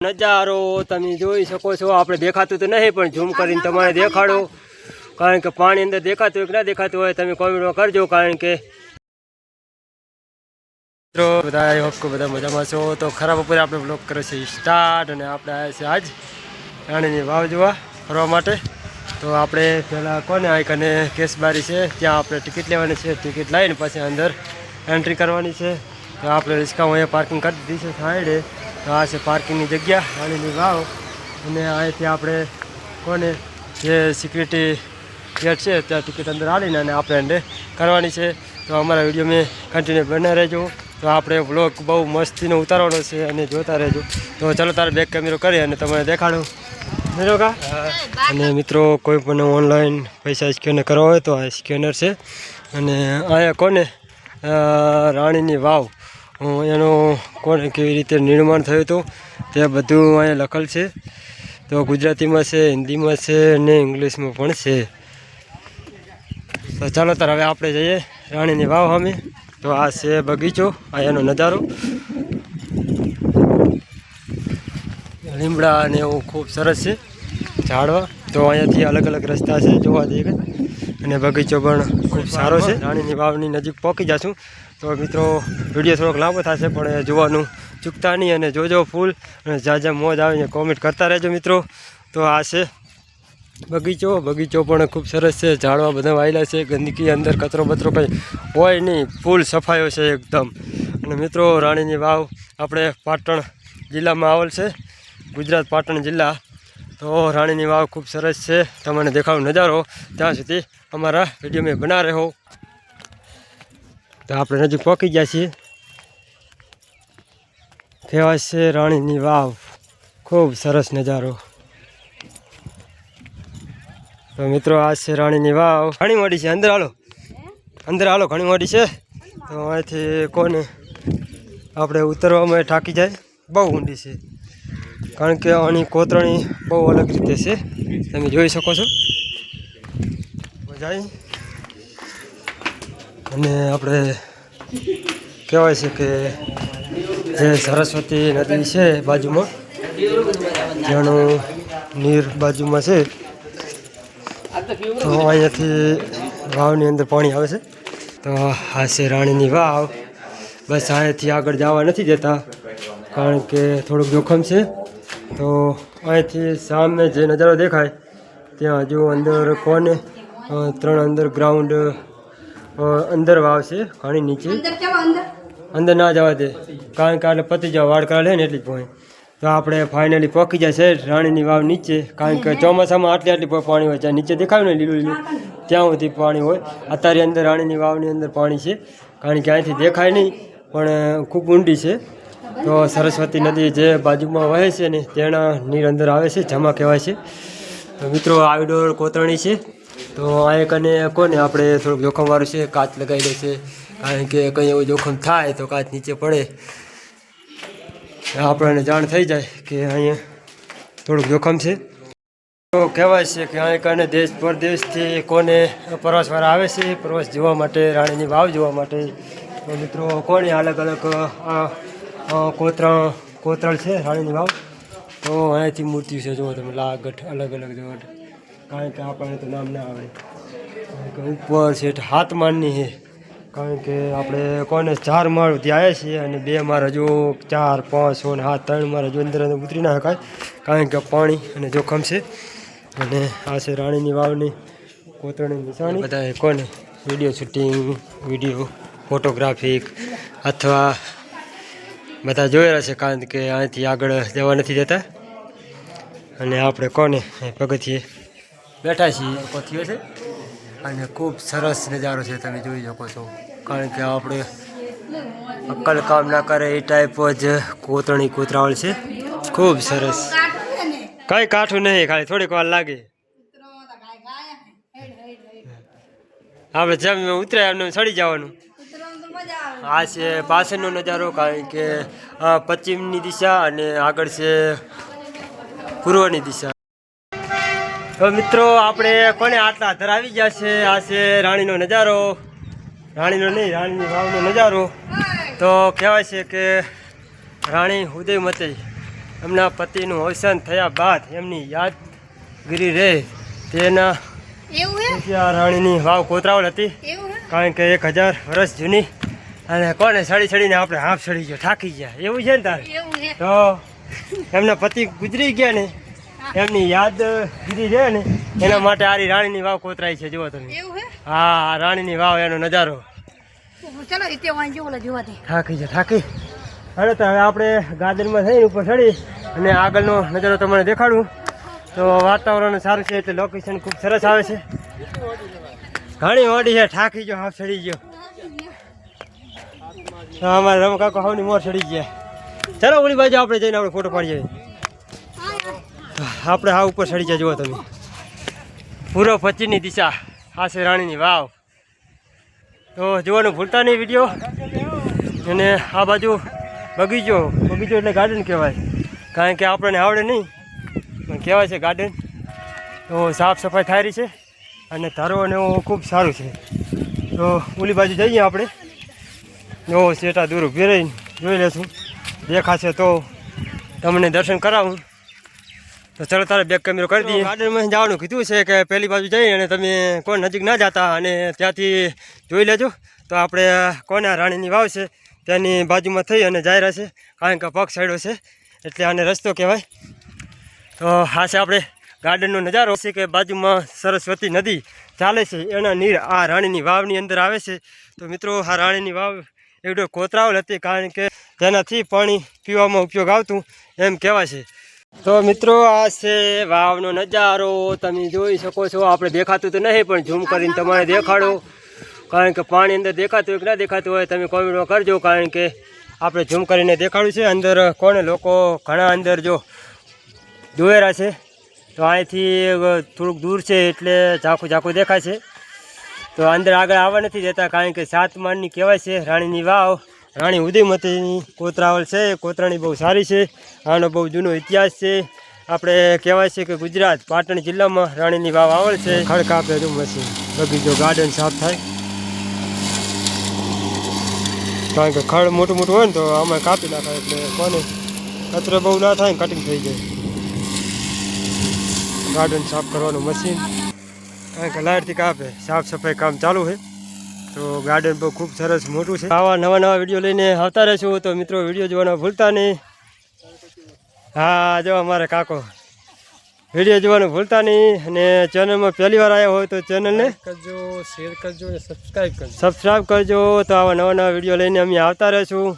નજારો તમે જોઈ શકો છો. આપણે દેખાતું તો નહીં, પણ ઝૂમ કરીને તમારે દેખાડો. કારણ કે પાણી અંદર દેખાતું હોય કે ના દેખાતું હોય, તમે કોમેન્ટમાં કરજો, કારણ કે બધા આઈ બધા મજામાં છો. તો ખરાબ બપોરે આપણે બ્લોક કરે છે સ્ટાર્ટ અને આપણે આવ્યા છે આજ રાણીની વાવ જોવા ફરવા માટે. તો આપણે પહેલાં કોને આ કને કેસબારી છે, ત્યાં આપણે ટિકિટ લેવાની છે. ટિકિટ લઈને પછી અંદર એન્ટ્રી કરવાની છે. તો આપણે રિક્ષા અહીંયા પાર્કિંગ કરી દીધી છે સાઈડે. આ છે પાર્કિંગની જગ્યા રાણીની વાવ. અને અહીંથી આપણે કોને જે સિક્યુરિટી ગેટ છે ત્યાં ટિકિટ અંદર આવીને અને આપણે એને કરવાની છે. તો અમારા વીડિયો મેં કન્ટિન્યુ બને રહેજો. તો આપણે વ્લોગ બહુ મસ્તીનો ઉતારવાનો છે અને જોતા રહેજો. તો ચલો તારે બેક કેમેરો કરી અને તમને દેખાડું. મિત્રો અને મિત્રો, કોઈ પણ ઓનલાઈન પૈસા સ્કેનર કરવા હોય તો આ સ્કેનર છે. અને અહીંયા કોને? રાણીની વાવ. એનું કોને કેવી રીતે નિર્માણ થયું હતું, તે બધું અહીંયા લખેલ છે. તો ગુજરાતીમાં છે, હિન્દીમાં છે અને ઇંગ્લિશમાં પણ છે. તો ચાલો તાર હવે આપણે જઈએ રાણીની વાવ અમે તો આ છે બગીચો, આ એનો નજારો. લીમડા અને એવું ખૂબ સરસ છે, ઝાડવા. તો અહીંયાથી અલગ અલગ રસ્તા છે, જોવા જઈએ અને બગીચો પણ ખૂબ સારો છે. રાણીની વાવની નજીક પહોંચી જશું. તો મિત્રો, વીડિયો થોડોક લાંબો થશે, પણ જોવાનું ચૂકતા નહીં અને જોજો ફૂલ. અને જ્યાં મોજ આવીને કોમેન્ટ કરતા રહેજો મિત્રો. તો આ છે બગીચો. બગીચો પણ ખૂબ સરસ છે. ઝાડવા બધા વાયેલા છે. ગંદકી અંદર કચરો બચરો કંઈ હોય નહીં. ફૂલ સફાયો છે એકદમ. અને મિત્રો, રાણીની વાવ આપણે પાટણ જિલ્લામાં આવેલ છે. ગુજરાત પાટણ જિલ્લા. તો રાણીની વાવ ખૂબ સરસ છે. તમને દેખાવ નજારો. ત્યાં સુધી અમારા વીડિયો મેં બના રહો તો આપણે નજીક પહોંચી ગયા છીએ. કહેવાય છે રાણીની વાવ. ખૂબ સરસ નજારો. તો મિત્રો, આ છે રાણીની વાવ. ઘણી મોટી છે. અંદર હાલો. અંદર હાલો, ઘણી મોટી છે. તો અહીંથી કોને આપણે ઉતરવામાં ઠાકી જાય. બહુ ઊંડી છે. કારણ કે આની કોતરણી બહુ અલગ રીતે છે. તમે જોઈ શકો છો. જાય અને આપણે કહેવાય છે કે જે સરસ્વતી નદી છે બાજુમાં, જેનું નીર બાજુમાં છે, તો અહીંયાથી વાવની અંદર પાણી આવે છે. તો આ છે રાણીની વાવ. બસ અહીંયાથી આગળ જવા નથી દેતા, કારણ કે થોડુંક જોખમ છે. તો અહીંથી સામે જે નજારો દેખાય, ત્યાં હજુ અંદર કોને ત્રણ અંદર ગ્રાઉન્ડ અંદર વાવ છે ઘણી નીચે. અંદર ના જવા દે. કારણ કે આટલે પતી જાવ વાડ કરા લે ને એટલી જ તો આપણે ફાઇનલી પહોંચી જાય છે રાણીની વાવ નીચે. કારણ કે ચોમાસામાં આટલી આટલી પાણી હોય જ્યાં નીચે દેખાયું ને લીલું લીલું ત્યાં સુધી પાણી હોય. અત્યારે અંદર રાણીની વાવની અંદર પાણી છે. કારણ કે અહીંથી દેખાય નહીં પણ ખૂબ ઊંડી છે. તો સરસ્વતી નદી જે બાજુમાં વહે છે ને તેના નીર અંદર આવે છે જમા કહેવાય છે. મિત્રો મિત્રો આઉટડોર કોતરણી છે. તો આ અને કોને આપણે થોડુંક જોખમવાળું છે, કાચ લગાવી દે છે. કારણ કે કંઈ એવું જોખમ થાય તો કાચ નીચે પડે. આપણને જાણ થઈ જાય કે અહીંયા થોડુંક જોખમ છે. તો કહેવાય છે કે અહીં કને દેશ પરદેશથી કોને પ્રવાસવાળા આવે છે, પ્રવાસ જોવા માટે, રાણીની વાવ જોવા માટે. મિત્રો, કોને અલગ અલગ આ કોતરણ છે, રાણીની વાવ? તો અહીંયાથી મૂર્તિ છે, જુઓ તમે, લાગઠ અલગ અલગ જુઓ કારણ કે આપણે તો નામ ના આવે. કારણ કે ઉપર છે હાથ માળની છે. કારણ કે આપણે કોને ચાર માળ ત્યાં આવ્યા છીએ અને બે માળ હજુ ચાર પાંચ છ ને હાથ ત્રણ માળ હજુ અંદર ઉતરી ના શકાય. કારણ કે પાણી અને જોખમ છે. અને આ છે રાણીની વાવની કોતરણી નિશાની બધા કોને? વીડિયો શૂટિંગ વીડિયો ફોટોગ્રાફિક અથવા બધા જોયેલા છે કારણ કે અહીંથી આગળ જવા નથી જતા અને આપણે કોને? પગથિયે બેઠા છીએ. પગથિયો છે. અને ખૂબ સરસ નજારો છે, તમે જોઈ શકો છો. કારણ કે આપણે અક્કલ કામ ના કરે એ ટાઈપ જ કોતરણી કોતરાવળ છે. ખૂબ સરસ. કઈ કાઠું નહીં, ખાલી થોડીક વાર લાગે. આપણે જેમ ઉતરે એમને સડી જવાનું. આ છે પાછળનો નજારો, કારણ કે પશ્ચિમની દિશા અને આગળ છે પૂર્વની દિશા. તો મિત્રો આપણે કોને આટલા ધરાવી ગયા છે? આ છે રાણીનો નજારો. રાણીનો નહીં રાણીની વાવનો નજારો. તો કહેવાય છે કે રાણી ઉદયમતી એમના પતિનું અવસાન થયા બાદ એમની યાદગીરી રહે તેના આ રાણીની વાવ કોતરાવલ હતી. કારણ કે એક હજાર વર્ષ જૂની અને કોને સડી સડીને આપણે હાફ સડી ગયો થાકી ગયા. એવું છે ને તારે? તો એમના પતિ ગુજરી ગયા ને એમની યાદગીરી છે ને એના માટે આરી રાણીની વાવ કોતરાઈ છે જુઓ તમે. હા? રાણીની વાવ એનો નજારો. ચલો રીતે વાંચો ઓલા જોવા દે. થાકી છે થાકી. હવે તો હવે આપણે ગાર્ડનમાં થઈને ઉપર ચડી અને આગળનો નજારો તમને દેખાડું. તો વાતાવરણ સારું છે એટલે લોકેશન ખૂબ સરસ આવે છે. ઘણી ઓડી છે થાકી ગયો હાફ ચડી ગયો. અમારે રમ કાકો હાવની મોર ચડી ગયા. ચાલો ઓલી બાજુ આપણે જઈને આપણે ફોટો પાડીએ આપણે હા ઉપર ચડી જાય જુઓ તમે. પૂર્વ પચીની દિશા. આ છે રાણીની વાવ. તો જોવાનું ભૂલતા નહીં વીડિયો. અને આ બાજુ બગીચો. બગીચો એટલે ગાર્ડન કહેવાય. કારણ કે આપણને આવડે નહીં, પણ કહેવાય છે ગાર્ડન તો સાફ સફાઈ થાય રહી છે અને ધારો અને ખૂબ સારું છે. તો ઓલી બાજુ જઈએ આપણે. જો સેટા દૂર ઊભી રહીને જોઈ લેશું. દેખાશે તો તમને દર્શન કરાવું. તો ચાલો તારે બેક કેમેરો કરી દઈએ. ગાર્ડનમાં જવાનું કીધું છે કે પહેલી બાજુ જઈ અને તમે કોણ નજીક ના જતા અને ત્યાંથી જોઈ લેજો. તો આપણે કોને રાણીની વાવ છે ત્યાંની બાજુમાં થઈ અને જાય રહેશે. કારણ કે પગ સાઈડો છે એટલે આને રસ્તો કહેવાય. તો આ છે આપણે ગાર્ડનનો નજારો. છે કે બાજુમાં સરસ્વતી નદી ચાલે છે એના નીર આ રાણીની વાવની અંદર આવે છે. તો મિત્રો આ રાણીની વાવ એવડો કોતરાવલ હતી કારણ કે તેનાથી પાણી પીવામાં ઉપયોગ આવતું એમ કહેવાય છે. તો મિત્રો, આ છે વાવનો નજારો. તમે જોઈ શકો છો, આપણે દેખાતું તો નહીં, પણ ઝૂમ કરીને તમારે દેખાડો. કારણ કે પાણી અંદર દેખાતું હોય કે ના દેખાતું હોય, તમે કોમેન્ટમાં કરજો, કારણ કે આપણે ઝૂમ કરીને દેખાડ્યું છે. અંદર કોને લોકો ઘણા અંદર જો દોયરા છે, તો અહીંથી થોડુંક દૂર છે, એટલે ઝાંખું ઝાંખું દેખાય છે. તો અંદર આગળ આવવા નથી જતા કારણ કે સાત માળની કહેવાય છે, રાણીની વાવ. રાણી ઉદયમતીની કોતરાવલ છે. કોતરાણી બહુ સારી છે. આનો બહુ જૂનો ઇતિહાસ છે. આપણે કહેવાય છે કે ગુજરાત પાટણ જિલ્લામાં રાણીની વાવ આવેલ છે. ખડકા પહેરું મશીન બગીચો ગાર્ડન સાફ થાય. કારણ કે ખડ મોટું મોટું હોય ને તો આમાં કાપી નાખાય એટલે કોને કચરો બહુ ના થાય કટિંગ થઈ જાય. ગાર્ડન સાફ કરવાનું મશીન કારણ કે લાઇટથી કાપે. સાફ સફાઈ કામ ચાલુ છે. તો ગાર્ડન બહુ ખૂબ સરસ મોટું છે. આવા નવા નવા વીડિયો લઈને આવતા રહેશું. તો મિત્રો વીડિયો જોવાના ભૂલતા નહીં. હા જો અમારે કાકો. વીડિયો જોવાનું ભૂલતા નહીં અને ચેનલમાં પહેલી વાર આવ્યા હોય તો ચેનલને કરજો શેર કરજો અને સબસ્ક્રાઈબ કરજો. સબસ્ક્રાઈબ કરજો. તો આવા નવા નવા વીડિયો લઈને અમે આવતા રહીશું.